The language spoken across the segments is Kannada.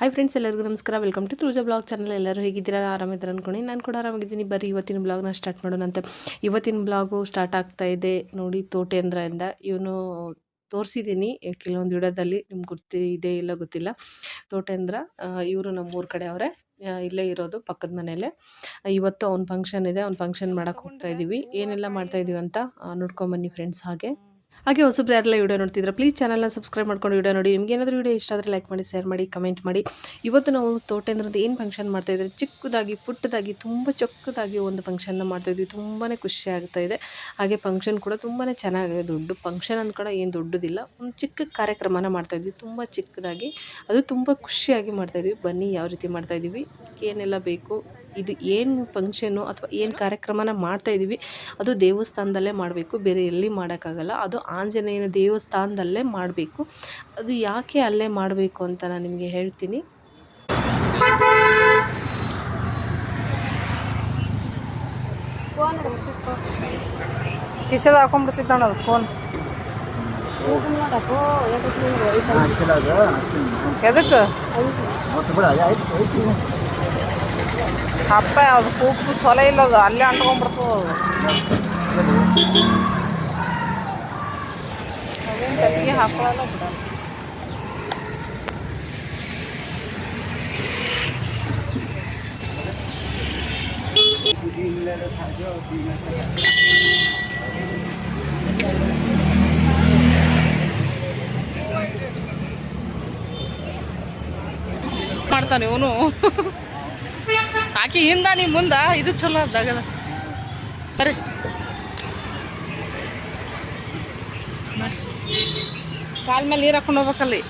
ಹಾಯ್ ಫ್ರೆಂಡ್ಸ್ ಎಲ್ಲರಿಗೂ ನಮಸ್ಕಾರ. Welcome to Tulaja blog channel ಎಲ್ಲರೂ ಹೇಗಿದ್ದೀರಾ? ಆರಾಮಿದ್ದೀರಾ ಅಂದ್ಕೊಂಡು ನಾನು ಕೂಡ ಆರಾಮಾಗಿದ್ದೀನಿ ಬರೀ ಇವತ್ತಿನ ಬ್ಲಾಗ್ನ ಸ್ಟಾರ್ಟ್ ಮಾಡೋಣಂತೆ ಇವತ್ತಿನ ಬ್ಲಾಗು ಸ್ಟಾರ್ಟ್ ಆಗ್ತಾ ಇದೆ. ನೋಡಿ ತೋಟೇಂದ್ರದಿಂದ ಇವನು ತೋರಿಸಿದ್ದೀನಿ ಕೆಲವೊಂದು ವಿಡಿಯೋದಲ್ಲಿ ನಿಮ್ಗೆ ಗೊತ್ತಿ, ಇದೆ ಇಲ್ಲ ಗೊತ್ತಿಲ್ಲ. ತೋಟೇಂದ್ರ ಇವರು ನಮ್ಮ ಊರ ಕಡೆ ಅವರೇ. ಇಲ್ಲೇ ಇರೋದು ಪಕ್ಕದ ಮನೆಯಲ್ಲೇ. ಇವತ್ತು ಅವ್ನ ಫಂಕ್ಷನ್ ಇದೆ. ಅವ್ನ ಫಂಕ್ಷನ್ ಮಾಡೋಕ್ಕೆ ಹೋಗ್ತಾ ಇದ್ದೀವಿ ಏನೆಲ್ಲ ಮಾಡ್ತಾ ಇದೀವಿ ಅಂತ ನೋಡ್ಕೊಂಬನ್ನಿ ಫ್ರೆಂಡ್ಸ್ ಹಾಗೆ. ಹಾಗೆ ಹೊಸಬ್ರು ಯಾರೆಲ್ಲ ವೀಡಿಯೋ ನೋಡ್ತಿದ್ರೆ ಪ್ಲೀಸ್ ಚಾನಲ್ನ ಸಬ್ಸ್ಕ್ರೈಬ್ ಮಾಡ್ಕೊಂಡು ವೀಡಿಯೋ ನೋಡಿ. ನಿಮ್ಗೆ ಏನಾದರೂ ವಿಡಿಯೋ ಇಷ್ಟ ಆದರೆ ಲೈಕ್ ಮಾಡಿ ಶೇರ್ ಮಾಡಿ ಕಮೆಂಟ್ ಮಾಡಿ. ಇವತ್ತು ನಾವು ತೋಟೇಂದ್ರದ್ದು ಏನು ಫಂಕ್ಷನ್ ಮಾಡ್ತಾಯಿದ್ರೆ ಚಿಕ್ಕದಾಗಿ, ಪುಟ್ಟದಾಗಿ, ತುಂಬ ಚೊಕ್ಕದಾಗಿ ಒಂದು ಫಂಕ್ಷನ್ನ ಮಾಡ್ತಾಯಿದ್ವಿ ತುಂಬಾ ಖುಷಿ ಆಗ್ತಾ ಇದೆ. ಹಾಗೆ ಫಂಕ್ಷನ್ ಕೂಡ ತುಂಬಾ ಚೆನ್ನಾಗಿದೆ ದೊಡ್ಡ ಫಂಕ್ಷನ್ ಅಂತ ಕೂಡ ಏನು ದೊಡ್ಡದಿಲ್ಲ. ಒಂದು ಚಿಕ್ಕ ಕಾರ್ಯಕ್ರಮನ ಮಾಡ್ತಾಯಿದ್ವಿ ತುಂಬ ಚಿಕ್ಕದಾಗಿ. ಅದು ತುಂಬ ಖುಷಿಯಾಗಿ ಮಾಡ್ತಾಯಿದ್ವಿ ಬನ್ನಿ, ಯಾವ ರೀತಿ ಮಾಡ್ತಾಯಿದ್ವಿ ಏನೆಲ್ಲ ಬೇಕು? ಇದು ಏನು ಫಂಕ್ಷನು ಅಥವಾ ಏನು ಕಾರ್ಯಕ್ರಮನ ಮಾಡ್ತಾ ಇದ್ದೀವಿ ಅದು ದೇವಸ್ಥಾನದಲ್ಲೇ ಮಾಡಬೇಕು ಬೇರೆ ಎಲ್ಲಿ ಮಾಡೋಕ್ಕಾಗಲ್ಲ ಅದು ಆಂಜನೇಯನ ದೇವಸ್ಥಾನದಲ್ಲೇ ಮಾಡಬೇಕು ಅದು ಯಾಕೆ ಅಲ್ಲೇ ಮಾಡಬೇಕು ಅಂತ ನಾನು ನಿಮಗೆ ಹೇಳ್ತೀನಿ ಕಿಶದ ಹಾಕೊಂಡ್ಬಿಡ್ಸಿದ್ದಾಣ ಅದು ಫೋನ್ ಎದಕ್ಕೆ ಅಪ್ಪ ಅದು ಕೂಪು ಚೊಲೋ ಇಲ್ಲ ಅದು. ಅಲ್ಲೇ ಅಂಟ್ಕೊಂಡ್ಬಿಡ್ತದ ಮಾಡ್ತಾನೆ ಇವನು. ಆಕಿ ಹಿಂದ ನೀ ಮುಂದ ಇದು ಚಲೋ ಅದಾಗದ ಬರ್ರಿ. ಕಾಲ್ ಮೇಲೆ ನೀರು ಹಾಕೊಂಡು ಹೋಗ್ಬೇಕಲ್ಲಿ.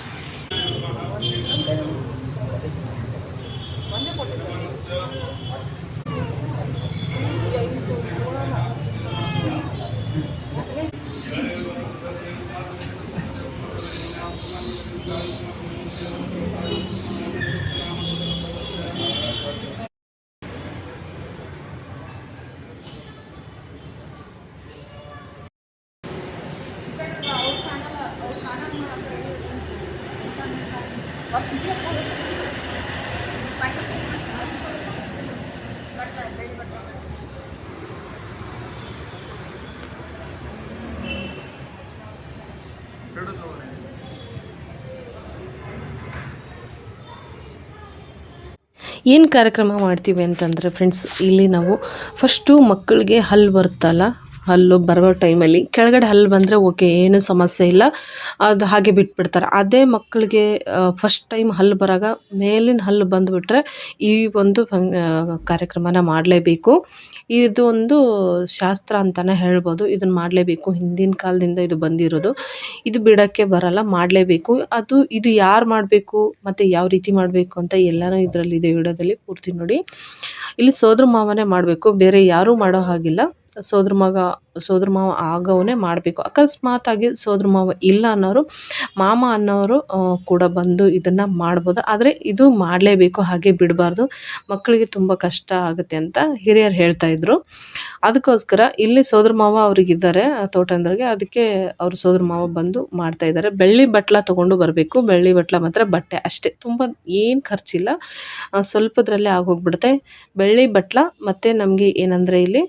ಏನು ಕಾರ್ಯಕ್ರಮ ಮಾಡ್ತೀವಿ ಅಂತಂದರೆ ಫ್ರೆಂಡ್ಸ್ ಇಲ್ಲಿ ನಾವು ಫಸ್ಟು ಮಕ್ಕಳಿಗೆ ಹಲ್ಲು ಬರುತ್ತಲ್ಲ ಹಲ್ಲು ಬರೋ ಟೈಮಲ್ಲಿ ಕೆಳಗಡೆ ಹಲ್ಲು ಬಂದರೆ ಓಕೆ, ಏನು ಸಮಸ್ಯೆ ಇಲ್ಲ. ಅದು ಹಾಗೆ ಬಿಟ್ಬಿಡ್ತಾರೆ. ಅದೇ ಮಕ್ಕಳಿಗೆ ಫಸ್ಟ್ ಟೈಮ್ ಹಲ್ಲು ಬರಾಗ ಮೇಲಿನ ಹಲ್ಲು ಬಂದುಬಿಟ್ರೆ ಈ ಒಂದು ಕಾರ್ಯಕ್ರಮನ ಮಾಡಲೇಬೇಕು. ಇದು ಒಂದು ಶಾಸ್ತ್ರ ಅಂತಲೇ ಹೇಳ್ಬೋದು. ಇದನ್ನು ಮಾಡಲೇಬೇಕು. ಹಿಂದಿನ ಕಾಲದಿಂದ ಇದು ಬಂದಿರೋದು. ಇದು ಬಿಡೋಕ್ಕೆ ಬರಲ್ಲ, ಮಾಡಲೇಬೇಕು. ಅದು, ಇದು ಯಾರು ಮಾಡಬೇಕು, ಮತ್ತು ಯಾವ ರೀತಿ ಮಾಡಬೇಕು ಅಂತ ಎಲ್ಲನೂ ಇದರಲ್ಲಿದೆ ವಿಡಿಯೋದಲ್ಲಿ ಪೂರ್ತಿ ನೋಡಿ. ಇಲ್ಲಿ ಸೋದರ ಮಾವನೇ ಮಾಡಬೇಕು. ಬೇರೆ ಯಾರೂ ಮಾಡೋ ಹಾಗಿಲ್ಲ. ಸೋದ್ರ ಮಗ, ಸೋದ್ರ ಮಾವ ಆಗೋವನೇ ಮಾಡಬೇಕು. ಅಕಸ್ಮಾತಾಗಿ ಸೋದ್ರ ಮಾವ ಇಲ್ಲ ಅನ್ನೋರು, ಮಾಮ ಅನ್ನೋರು ಕೂಡ ಬಂದು ಇದನ್ನು ಮಾಡ್ಬೋದು. ಆದರೆ ಇದು ಮಾಡಲೇಬೇಕು, ಹಾಗೆ ಬಿಡಬಾರ್ದು. ಮಕ್ಕಳಿಗೆ ತುಂಬ ಕಷ್ಟ ಆಗುತ್ತೆ ಅಂತ ಹಿರಿಯರು ಹೇಳ್ತಾ ಇದ್ರು. ಅದಕ್ಕೋಸ್ಕರ ಇಲ್ಲಿ ಸೋದ್ರ ಮಾವ ಅವ್ರಿಗಿದ್ದಾರೆ ತೋಟಂದ್ರಿಗೆ. ಅದಕ್ಕೆ ಅವ್ರ ಸೋದ್ರ ಮಾವ ಬಂದು ಮಾಡ್ತಾ ಇದ್ದಾರೆ. ಬೆಳ್ಳಿ ಬಟ್ಲ ತಗೊಂಡು ಬರಬೇಕು. ಬೆಳ್ಳಿ ಬಟ್ಲ ಮಾತ್ರ ಬಟ್ಟೆ ಅಷ್ಟೇ. ತುಂಬ ಏನು ಖರ್ಚಿಲ್ಲ. ಸ್ವಲ್ಪದ್ರಲ್ಲೇ ಆಗೋಗ್ಬಿಡುತ್ತೆ. ಬೆಳ್ಳಿ ಬಟ್ಲ ಮತ್ತು ನಮಗೆ ಏನಂದರೆ ಇಲ್ಲಿ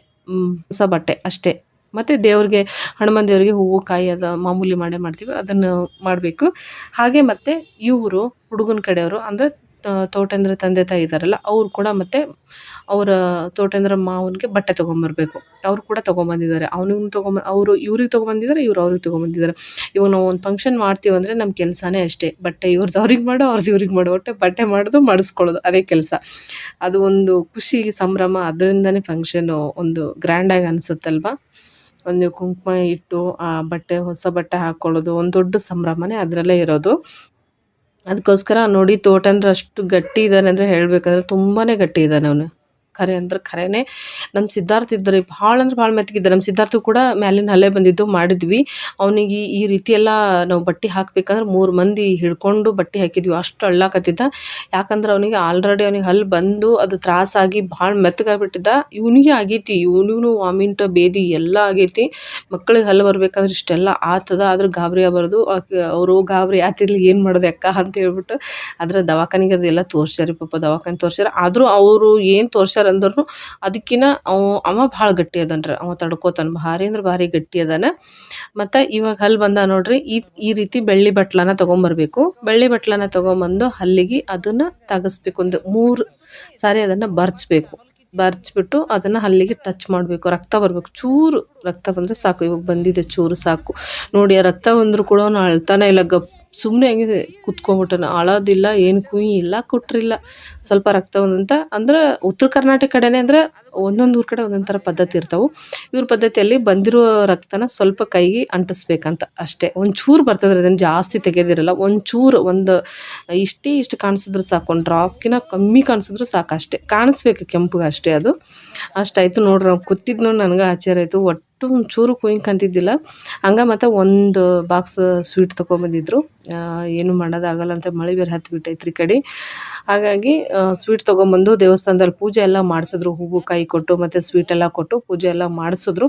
ಹೊಸ ಬಟ್ಟೆ ಅಷ್ಟೇ. ಮತ್ತು ದೇವ್ರಿಗೆ, ಹನುಮಾನ್ ದೇವರಿಗೆ ಹೂವು, ಕಾಯಿ ಅದು ಮಾಮೂಲಿ ಮಾಡೇ ಮಾಡ್ತೀವಿ, ಅದನ್ನು ಮಾಡಬೇಕು. ಹಾಗೆ ಮತ್ತು ಇವರು ಹುಡುಗನ ಕಡೆಯವರು ಅಂದರೆ ತೋಟಂದ್ರ ತಂದೆ ತಾಯಿ ಇದ್ದಾರಲ್ಲ ಅವ್ರು ಕೂಡ ಮತ್ತು ಅವರ ತೋಟಂದ್ರ ಮಾವನಿಗೆ ಬಟ್ಟೆ ತೊಗೊಂಬರ್ಬೇಕು. ಅವ್ರು ಕೂಡ ತೊಗೊಂಬಂದಿದ್ದಾರೆ. ಅವನಿಗೂ ತೊಗೊಂಬ, ಅವರು ಇವ್ರಿಗೆ ತೊಗೊಂಬಂದಿದ್ದಾರೆ, ಇವ್ರು ಅವ್ರಿಗೆ ತೊಗೊಂಬಂದಿದ್ದಾರೆ. ಇವಾಗ ನಾವು ಒಂದು ಫಂಕ್ಷನ್ ಮಾಡ್ತೀವಿ ಅಂದರೆ ನಮ್ಮ ಕೆಲಸನೇ ಅಷ್ಟೇ. ಬಟ್ಟೆ ಇವ್ರದ್ದು ಅವ್ರಿಗೆ ಮಾಡೋ ಅವ್ರದ್ದು ಇವ್ರಿಗೆ ಮಾಡೋ. ಒಟ್ಟೆ ಬಟ್ಟೆ ಮಾಡೋದು, ಮಾಡಿಸ್ಕೊಳ್ಳೋದು, ಅದೇ ಕೆಲಸ. ಅದು ಒಂದು ಖುಷಿ, ಸಂಭ್ರಮ, ಅದರಿಂದನೇ ಫಂಕ್ಷನು ಒಂದು ಗ್ರ್ಯಾಂಡಾಗಿ ಅನಿಸುತ್ತಲ್ವ? ಒಂದು ಕುಂಕುಮ ಇಟ್ಟು ಆ ಬಟ್ಟೆ, ಹೊಸ ಬಟ್ಟೆ ಹಾಕ್ಕೊಳ್ಳೋದು ಒಂದು ದೊಡ್ಡ ಸಂಭ್ರಮನೇ ಅದರಲ್ಲೇ ಇರೋದು. ಅದಕ್ಕೋಸ್ಕರ ನೋಡಿ ತೋಟ ಅಂದ್ರೆ ಅಷ್ಟು ಗಟ್ಟಿ ಇದ್ದಾನೆ ಅಂದರೆ ಹೇಳಬೇಕಂದ್ರೆ ತುಂಬಾ ಗಟ್ಟಿ ಇದ್ದಾನೆ ಅವನು. ಖರೆ ಅಂದ್ರೆ ಖರೇನೆ ನಮ್ಮ ಸಿದ್ಧಾರ್ಥ ಇದ್ದರೆ ಭಾಳ ಅಂದ್ರೆ ಭಾಳ ಮೆತ್ತಗಿದ್ದ. ನಮ್ಮ ಸಿದ್ಧಾರ್ಥ ಕೂಡ ಮ್ಯಾಲಿನ ಹಲ್ಲೆ ಬಂದಿದ್ದು ಮಾಡಿದ್ವಿ. ಅವನಿಗೆ ಈ ರೀತಿ ಎಲ್ಲ ನಾವು ಬಟ್ಟೆ ಹಾಕ್ಬೇಕಂದ್ರೆ ಮೂರು ಮಂದಿ ಹಿಡ್ಕೊಂಡು ಬಟ್ಟೆ ಹಾಕಿದ್ವಿ. ಅಷ್ಟು ಅಳ್ಳಾಕತ್ತಿದ್ದ. ಯಾಕಂದ್ರೆ ಅವನಿಗೆ ಆಲ್ರೆಡಿ ಅವನಿಗೆ ಹಲ್ಲು ಬಂದು ಅದು ತ್ರಾಸಾಗಿ ಭಾಳ ಮೆತ್ತಗಾಗ್ಬಿಟ್ಟಿದ್ದ. ಇವನಿಗೆ ಆಗೈತಿ, ಇವನಿಗೂ ವಾಮಿಂಟ್, ಬೇದಿ ಎಲ್ಲ ಆಗೈತಿ. ಮಕ್ಕಳಿಗೆ ಹಲ್ಲು ಬರ್ಬೇಕಂದ್ರೆ ಇಷ್ಟೆಲ್ಲ ಆತದ. ಆದ್ರೆ ಗಾಬರಿ ಆಗಬಾರ್ದು. ಅವರು ಗಾಬರಿ ಆತಿರ್ಲಿ, ಏನು ಮಾಡೋದು ಅಕ್ಕ ಅಂತ ಹೇಳ್ಬಿಟ್ಟು ಆದ್ರೆ ದವಾಖಾನಿಗೆ ಅದೆಲ್ಲ ತೋರ್ಸ್ಯಾರಿ ಪಾಪ, ದವಾಖಾನೆ ತೋರ್ಸ್ಯಾರ. ಆದರೂ ಅವರು ಏನು ತೋರ್ಸ್ಯಾರ ಅಂದ್ರೂ ಅದಕ್ಕಿಂತ ಅವ ಅವ ಭಾಳ ಗಟ್ಟಿ ಅದನ್ರಿ. ಅವ ತಡ್ಕೋತಾನೆ ಭಾರಿ ಅಂದ್ರೆ ಭಾರಿ ಗಟ್ಟಿ ಅದಾನ. ಮತ್ತು ಇವಾಗ ಹಲ್ಲು ಬಂದ ನೋಡ್ರಿ, ಈ ಈ ರೀತಿ ಬೆಳ್ಳಿ ಬಟ್ಲನ ತೊಗೊಂಬರ್ಬೇಕು. ಬೆಳ್ಳಿ ಬಟ್ಲನ ತೊಗೊಂಬಂದು ಹಲ್ಲಿಗೆ ಅದನ್ನು ತಗಸ್ಬೇಕು. ಒಂದು ಮೂರು ಸಾರಿ ಅದನ್ನು ಬರ್ಚ್ಬೇಕು. ಬರ್ಚ್ಬಿಟ್ಟು ಅದನ್ನು ಹಲ್ಲಿಗೆ ಟಚ್ ಮಾಡಬೇಕು. ರಕ್ತ ಬರಬೇಕು. ಚೂರು ರಕ್ತ ಬಂದರೆ ಸಾಕು. ಇವಾಗ ಬಂದಿದೆ ಚೂರು ಸಾಕು. ನೋಡಿ ರಕ್ತ ಬಂದರೂ ಕೂಡ ಅವನು ಅಳ್ತಾನೆ ಇಲ್ಲ, ಗಪ್ ಸುಮ್ಮನೆ ಹೆಂಗಿದೆ ಕುತ್ಕೊಂಡ್ಬಿಟ್ಟನ ಅಳೋದಿಲ್ಲ ಏನು ಕುಯಿ, ಇಲ್ಲ ಕೊಟ್ಟರಿಲ್ಲ ಸ್ವಲ್ಪ ರಕ್ತ ಒಂದಂತ ಅಂದ್ರೆ ಉತ್ತರ ಕರ್ನಾಟಕ ಕಡೆನೆ ಅಂದ್ರೆ ಒಂದೊಂದು ಊರ ಕಡೆ ಒಂದೊಂದು ಥರ ಪದ್ಧತಿ ಇರ್ತಾವೆ. ಇವ್ರ ಪದ್ಧತಿಯಲ್ಲಿ ಬಂದಿರೋ ರಕ್ತನ ಸ್ವಲ್ಪ ಕೈಗೆ ಅಂಟಿಸ್ಬೇಕಂತ ಅಷ್ಟೇ. ಒಂದು ಚೂರು ಬರ್ತದ್ರೆ ಅದನ್ನು ಜಾಸ್ತಿ ತೆಗೆದಿರಲ್ಲ ಒಂದು ಚೂರು ಒಂದು ಇಷ್ಟೇ ಇಷ್ಟು ಕಾಣಿಸಿದ್ರೆ ಸಾಕು, ಒಂದು ಡ್ರಾಪ್ಕಿನ ಕಮ್ಮಿ ಕಾಣಿಸಿದ್ರು ಸಾಕು ಅಷ್ಟೇ. ಕಾಣಿಸ್ಬೇಕು ಕೆಂಪಗೆ ಅಷ್ಟೇ ಅದು. ಅಷ್ಟಾಯಿತು ನೋಡ್ರಿ, ನಾವು ಕೂತಿದ್ದು ನನಗೆ ಆಶ್ಚರ್ಯ ಆಯಿತು. ಒಟ್ಟು ಒಂದು ಚೂರು ಕುಯಿಂಕ್ ಅಂತಿದ್ದಿಲ್ಲ ಹಂಗೆ ಮತ್ತು ಒಂದು ಬಾಕ್ಸ್ ಸ್ವೀಟ್ ತೊಗೊಂಬಂದಿದ್ರು ಏನು ಮಾಡೋದಾಗಲ್ಲ ಅಂತ ಮಳೆ ಬೇರೆ ಹತ್ತಿ ಬಿಟ್ಟೈತ್ರಿ ಕಡೆ. ಹಾಗಾಗಿ ಸ್ವೀಟ್ ತೊಗೊಂಬಂದು ದೇವಸ್ಥಾನದಲ್ಲಿ ಪೂಜೆ ಎಲ್ಲ ಮಾಡಿಸಿದ್ರು. ಹೂವು, ಕಾಯಿ ಕೊಟ್ಟು, ಮತ್ತು ಸ್ವೀಟ್ ಎಲ್ಲ ಕೊಟ್ಟು ಪೂಜೆ ಎಲ್ಲ ಮಾಡಿಸಿದ್ರು.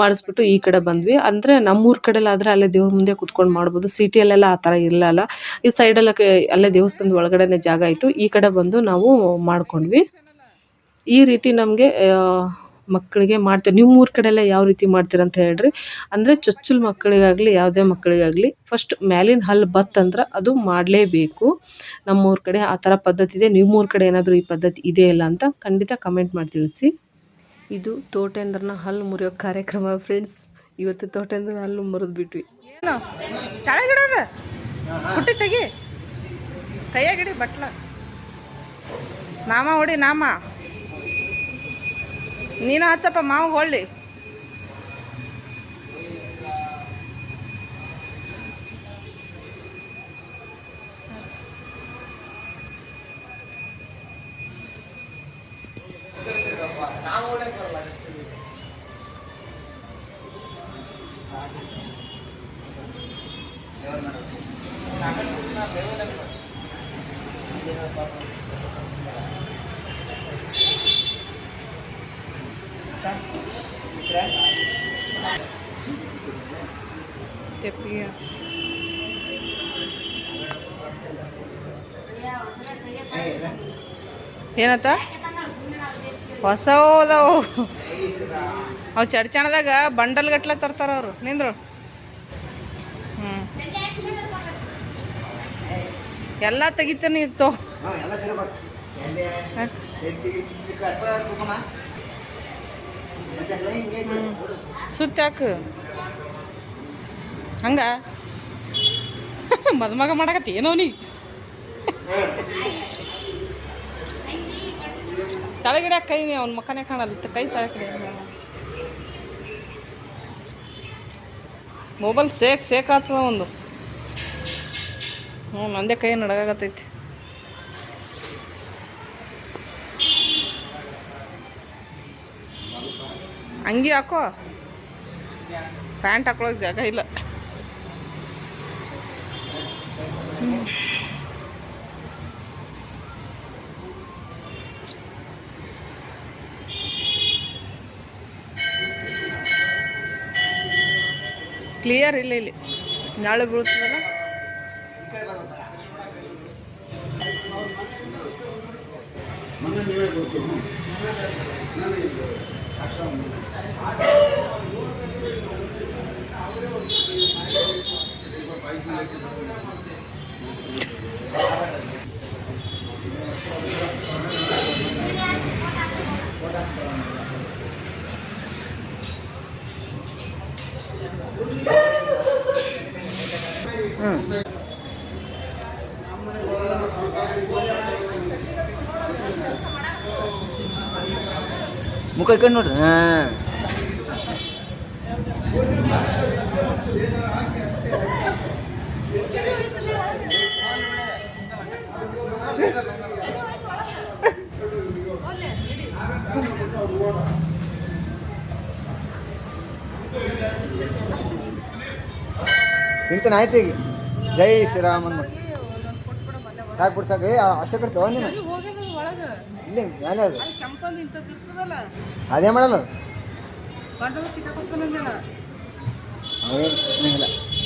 ಮಾಡಿಸ್ಬಿಟ್ಟು ಈ ಕಡೆ ಬಂದ್ವಿ. ಅಂದರೆ ನಮ್ಮೂರ ಕಡೆಲಾದರೆ ಅಲ್ಲೇ ದೇವ್ರ ಮುಂದೆ ಕುತ್ಕೊಂಡು ಮಾಡ್ಬೋದು. ಸಿಟಿಯಲ್ಲೆಲ್ಲ ಆ ಥರ ಇರಲ್ಲ ಈ ಸೈಡೆಲ್ಲ ಅಲ್ಲೇ ದೇವಸ್ಥಾನದ ಒಳಗಡೆನೇ ಜಾಗ ಇತ್ತು. ಈ ಕಡೆ ಬಂದು ನಾವು ಮಾಡ್ಕೊಂಡ್ವಿ. ಈ ರೀತಿ ನಮಗೆ ಮಕ್ಕಳಿಗೆ ಮಾಡ್ತೀವಿ. ನಿಮ್ಮ ಊರ ಕಡೆ ಎಲ್ಲ ಯಾವ ರೀತಿ ಮಾಡ್ತೀರ ಅಂತ ಹೇಳ್ರಿ. ಅಂದರೆ ಚೊಚ್ಚಲ ಮಕ್ಕಳಿಗಾಗಲಿ ಯಾವುದೇ ಮಕ್ಕಳಿಗಾಗಲಿ ಫಸ್ಟ್ ಮ್ಯಾಲಿನ ಹಲ್ಲು ಬತ್ತಂದ್ರೆ ಅದು ಮಾಡಲೇಬೇಕು. ನಮ್ಮೂರ ಕಡೆ ಆ ಥರ ಪದ್ಧತಿ ಇದೆ. ನಿಮ್ಮೂರ ಕಡೆ ಏನಾದರೂ ಈ ಪದ್ಧತಿ ಇದೆ ಇಲ್ಲ ಅಂತ ಖಂಡಿತ ಕಮೆಂಟ್ ಮಾಡಿ ತಿಳಿಸಿ. ಇದು ತೋಟೇಂದ್ರನ ಹಲ್ಲು ಮುರಿಯೋ ಕಾರ್ಯಕ್ರಮ ಫ್ರೆಂಡ್ಸ್ ಇವತ್ತು ತೋಟೇಂದ್ರನ ಹಲ್ಲು ಮುರಿದು ಬಿಟ್ವಿ ಏನು ತಳಗಿಡದ ಹುಟ್ಟಿ ತೆಗಿ. ಕೈಯಾಗಿಡಿ ಬಟ್ಲ. ನಾಮ ಹೊಡಿ ನಾಮ. ನೀನು ಹಚ್ಚಪ್ಪ ಮಾವು ಹೊಳ್ಳಿ. ಏನತ್ತ? ಹೊಸ ಅದಾವು ಅವು ಚಡ್ಚಾಣದಾಗ ಬಂಡಲ್ ಗಟ್ಲೆ ತರ್ತಾರ ಅವರು. ನಿಂದ್ರು? ಹ್ಞೂ ಎಲ್ಲ ತೆಗಿತಾನೆ ಇತ್ತು ಸುತ್ತಾಕು ಹಂಗ? ಮದುಮಗ ಮಾಡಕತ್ತಿ ಏನೋ ನೀ? ತಳಗಿಡ ಕೈ ಅವ್ನ ಮಕ್ಕನೇ ಕಾಣಲ್ಲ ಕೈ ತಳಗಿಡ ಮೊಬೈಲ್ ಸೇಕ್ ಸೇಕ್ ಆಗ್ತದ ಒಂದು. ಹ್ಞೂ ನಂದೇ ಕೈ ನಡಗಾಗತ್ತೈತಿ ಅಂಗಿ ಹಾಕೋ. ಪ್ಯಾಂಟ್ ಹಾಕೊಳಕ್ ಜಾಗ ಇಲ್ಲ. ಕ್ಲಿಯರ್ ಇಲ್ಲ ಇಲ್ಲಿ. ನಾಳೆ ಬೀಳ್ತದಲ್ಲ? ಮುಖ ಇಕ್ಕಂಡು ನೋಡ್ರಿ. ಹಾಂ. ನಿಂತನ ಆಯ್ತು ಈಗ ಜೈ ಶ್ರೀರಾಮನ್ ಸಾಕು ಬಿಡ್ಸಾಕೆ ಅಷ್ಟೇ ಕೊಡ್ತಾವ ನೀನು? ಒಳಗೆ ಇಲ್ಲಿ ಮೇಲೆ ಅದು? ಕೆಂಪಂದು ಇಂಥದ್ದು ಇರ್ತದಲ್ಲ? ಅದೇ ಮಾಡಲ್ಲ ಸಿಕ್ಕಾಕೊಂತಾನಂದಿಲ್ಲ.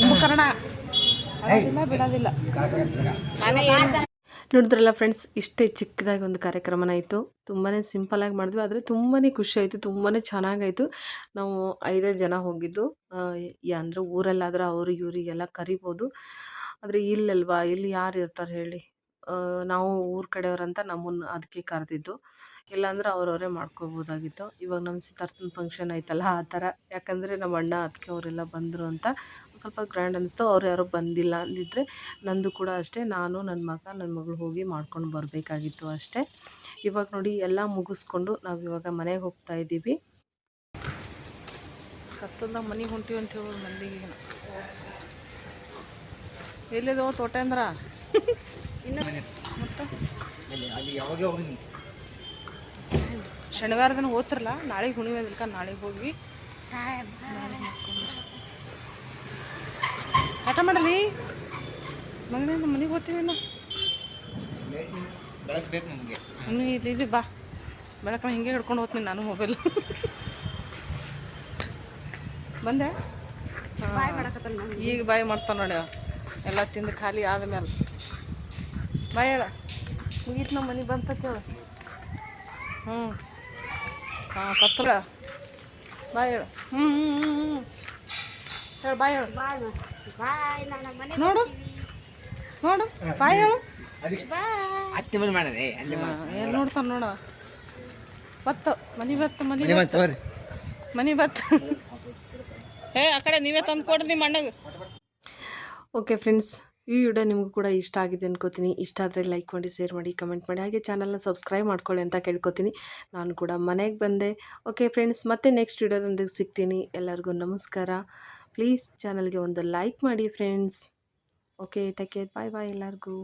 ಕುಂಭಕರ್ಣ. ಅದೆಲ್ಲ ಬಿಡೋದಿಲ್ಲ. ನಾನೇ ನೋಡಿದ್ರಲ್ಲ ಫ್ರೆಂಡ್ಸ್ ಇಷ್ಟೇ ಚಿಕ್ಕದಾಗಿ ಒಂದು ಕಾರ್ಯಕ್ರಮನ ಆಯಿತು. ತುಂಬಾ ಆಗಿ ಮಾಡಿದ್ವಿ ಆದರೆ ತುಂಬಾ ಖುಷಿ ಆಯಿತು ತುಂಬಾ ಚೆನ್ನಾಗಾಯಿತು. ನಾವು ಐದೈದು ಜನ ಹೋಗಿದ್ದು. ಅಂದರೆ ಊರಲ್ಲಾದ್ರೆ ಅವ್ರಿಗೆ ಇವರಿಗೆಲ್ಲ ಕರಿಬೋದು. ಆದರೆ ಇಲ್ಲಲ್ವಾ ಇಲ್ಲಿ ಯಾರು ಇರ್ತಾರೆ ಹೇಳಿ? ನಾವು ಊರ ಕಡೆಯವ್ರಂತ ನಮ್ಮನ್ನು ಅದಕ್ಕೆ ಕರೆದಿದ್ದು. ಇಲ್ಲಾಂದ್ರೆ ಅವ್ರವರೇ ಮಾಡ್ಕೋಬೋದಾಗಿತ್ತು. ಇವಾಗ ನಮ್ಮ ಸಿದ್ಧಾರ್ಥನ ಫಂಕ್ಷನ್ ಐತಲ್ಲ ಆ ಥರ. ಯಾಕಂದರೆ ನಮ್ಮ ಅಣ್ಣ ಅದಕ್ಕೆ ಅವರೆಲ್ಲ ಬಂದರು ಅಂತ ಸ್ವಲ್ಪ ಗ್ರ್ಯಾಂಡ್ ಅನ್ನಿಸ್ತು ಅವ್ರು ಯಾರೂ ಬಂದಿಲ್ಲ ಅಂದಿದ್ರೆ ನಂದು ಕೂಡ ಅಷ್ಟೇ. ನಾನು ನನ್ನ ಮಗ ನನ್ನ ಮಗಳು ಹೋಗಿ ಮಾಡ್ಕೊಂಡು ಬರಬೇಕಾಗಿತ್ತು ಅಷ್ಟೇ. ಇವಾಗ ನೋಡಿ, ಎಲ್ಲ ಮುಗಿಸ್ಕೊಂಡು ನಾವು ಇವಾಗ ಮನೆಗೆ ಹೋಗ್ತಾ ಇದ್ದೀವಿ. ಕತ್ತಲ್ದಾಗ ಮನೆಗೆ ಹೊಂಟಿವಿ ಅಂತ ಹೇಳೋದು ಮಂದಿಗೆ ಎಲ್ಲಿದೋ ತೋಟೇಂದ್ರ? ಮತ್ತೆ ಶನಿವಾರ ದಿನ ಓದ್ತಿರಲ್ಲ ನಾಳೆಗೆ ಹುಣ್ಣಿಮೆ ಅದಕ್ಕೆ ನಾಳೆಗೆ ಹೋಗಿ. ಆಟ ಮಾಡಲಿ? ಮಗನಿಂದ ಮನೆಗೆ ಹೋಗ್ತೀವಿ ನಾವು ನೀ ಇಲ್ಲಿ ಇದು ಬಾ. ಬೆಳಕ ಹಿಂಗೆ ಹಿಡ್ಕೊಂಡು ಹೋಗ್ತೀನಿ ನಾನು ಮೊಬೈಲ್ ಬಂದೆ? ಈಗ ಬಾಯಿ ಮಾಡ್ತಾನೆ ನೋಡಿ. ಅವ. ಎಲ್ಲ ತಿಂದು ಖಾಲಿ ಆದ್ಮೇಲೆ. ಬಾಯ್ ಹೇಳ. ಮುಗೀತು ನಮ್ಮ ಮನೆ ಬಂತ ಕೇಳು. ಹ್ಞೂ ಹಾಂ ಕತ್ತಲ. ಬಾಯ್ ಹೇಳು. ಹ್ಞೂ ಹ್ಞೂ ಹ್ಞೂ ಹ್ಞೂ ಹೇಳು ಬಾಯ್ ಹೇಳು. ನೋಡು. ನೋಡು. ಬಾಯ್ ಹೇಳು. ಹತ್ತಿ ಮಂದಿ ಮಾಡದೆ ಅಲ್ಲಿ ಏನು ನೋಡ್ತಾನೆ ನೋಡ. ಬತ್ತು. ಮನಿ ಬತ್ತು ಮನಿ ಮನೆ ಬತ್ತು ಮನಿ ಬತ್ತು. ಏ ಆ ಕಡೆ ನೀವೇ ತಂದು ಕೊಡ್ರಿ ನಿಮ್ಮ ಅಣ್ಣಗೆ. ಓಕೆ ಫ್ರೆಂಡ್ಸ್ ಈ ವಿಡಿಯೋ ನಿಮಗೂ ಕೂಡ ಇಷ್ಟ ಆಗಿದೆ ಅನ್ಕೋತೀನಿ. ಇಷ್ಟ ಆದರೆ ಲೈಕ್ ಮಾಡಿ ಶೇರ್ ಮಾಡಿ ಕಮೆಂಟ್ ಮಾಡಿ. ಹಾಗೆ ಚಾನಲ್ನ ಸಬ್ಸ್ಕ್ರೈಬ್ ಮಾಡ್ಕೊಳ್ಳಿ ಅಂತ ಕೇಳ್ಕೊತೀನಿ. ನಾನು ಕೂಡ ಮನೆಗೆ ಬಂದೆ. ಓಕೆ ಫ್ರೆಂಡ್ಸ್ ಮತ್ತೆ ನೆಕ್ಸ್ಟ್ ವಿಡಿಯೋದೊಂದಿಗೆ ಸಿಗ್ತೀನಿ. ಎಲ್ಲರಿಗೂ ನಮಸ್ಕಾರ. ಪ್ಲೀಸ್ ಚಾನಲ್ಗೆ ಒಂದು ಲೈಕ್ ಮಾಡಿ friends okay take care bye bye ಎಲ್ಲರಿಗೂ.